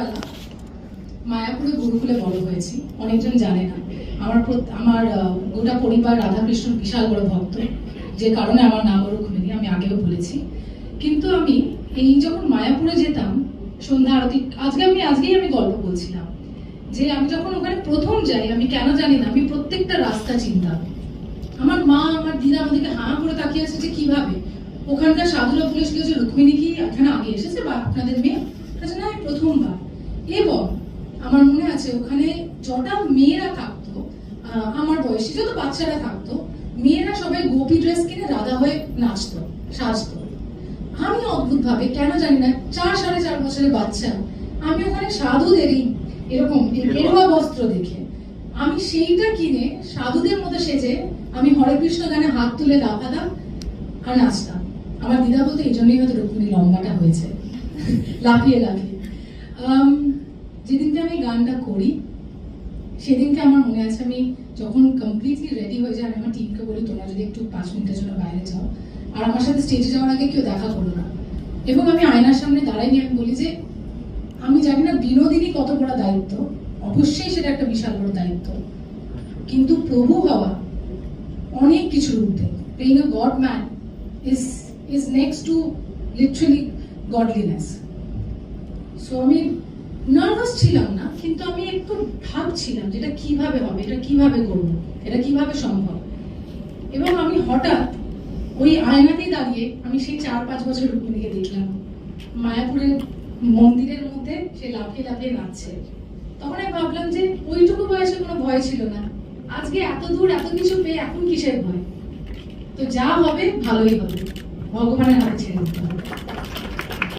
ছোটবেলা মায়াপুরে গুরুকুলে বড় হয়েছি, অনেকজন জানে না। আমার আমার গোটা পরিবার রাধাকৃষ্ণ বিশাল বড় ভক্ত, যে কারণে আমার নাম রুক্মিণী আমি আগেও বলেছি। কিন্তু আমি এই যখন মায়াপুরে যেতাম, সন্ধ্যা আরতি, আজকে আমি আজকেই আমি গল্প বলছিলাম, যে আমি যখন ওখানে প্রথম যাই, আমি কেন জানি না, আমি প্রত্যেকটা রাস্তা চিন্তা আমার মা, আমার দিদা আমাদেরকে হাঁ করে তাকিয়ে আছে যে কীভাবে? ওখানকার সাধুরা পুলিশকে হচ্ছে রুক্মিণী কি এখানে আগে এসেছে বা আপনাদের মেয়ে? না প্রথমবার। এবং আমার মনে আছে ওখানে যটা মেয়েরা থাকতো আমার বয়সী যত বাচ্চারা থাকতো মেয়েরা সবাই গোপী ড্রেস কিনে রাধা হয়ে নাচতো সাজতো। আমি অদ্ভুত ভাবে কেন জানি না চার সাড়ে চার বছরের বাচ্চা আমি ওখানে সাধুদেরই এরকম গেরুয়া বস্ত্র দেখে। আমি সেইটা কিনে সাধুদের মতো সেজে আমি হরে কৃষ্ণ গানে হাত তুলে লাফাতাম আর নাচতাম। আমার দিদা বলতে এই জন্যই হয়তো রুক্মিণী লম্বাটা হয়েছে। লাফিয়ে লাফিয়ে। যেদিনকে আমি গানটা করি, সেদিনকে আমার মনে আছে আমি যখন কমপ্লিটলি রেডি হয়ে যাই আমি আমার টিমকে বলি, তোমরা যদি একটু পাঁচ মিনিটের জন্য বাইরে যাও, আর আমার সাথে স্টেজে যাওয়ার আগে কেউ দেখা করো না। এবং আমি আয়নার সামনে দাঁড়াই নিয়ে আমি বলি যে, আমি জানি না বিনোদিনী কত বড় দায়িত্ব, অবশ্যই সেটা একটা বিশাল বড় দায়িত্ব। কিন্তু প্রভু হওয়া অনেক কিছুর ঊর্ধ্বে। being a god man is is next to literally godliness. So আমি নার্ভাস ছিলাম না, কিন্তু আমি একটু ভাবছিলাম যে এটা কীভাবে হবে, এটা কীভাবে করব, এটা কীভাবে সম্ভব? এবং আমি হঠাৎ ওই আয়নাতেই দাঁড়িয়ে আমি সেই চার পাঁচ বছর রুক্মিণীকে দেখলাম। মায়াপুরের মন্দিরের মধ্যে সে লাফিয়ে লাফিয়ে নাচছে। তখন আমি ভাবলাম যে ওইটুকু বয়সে কোনো ভয় ছিল না। আজকে এত দূর এত কিছু পেয়ে এখন কিসের ভয়? তো যা হবে, ভালোই হবে। ভগবানের হাতে ছেড়ে দিতে হবে।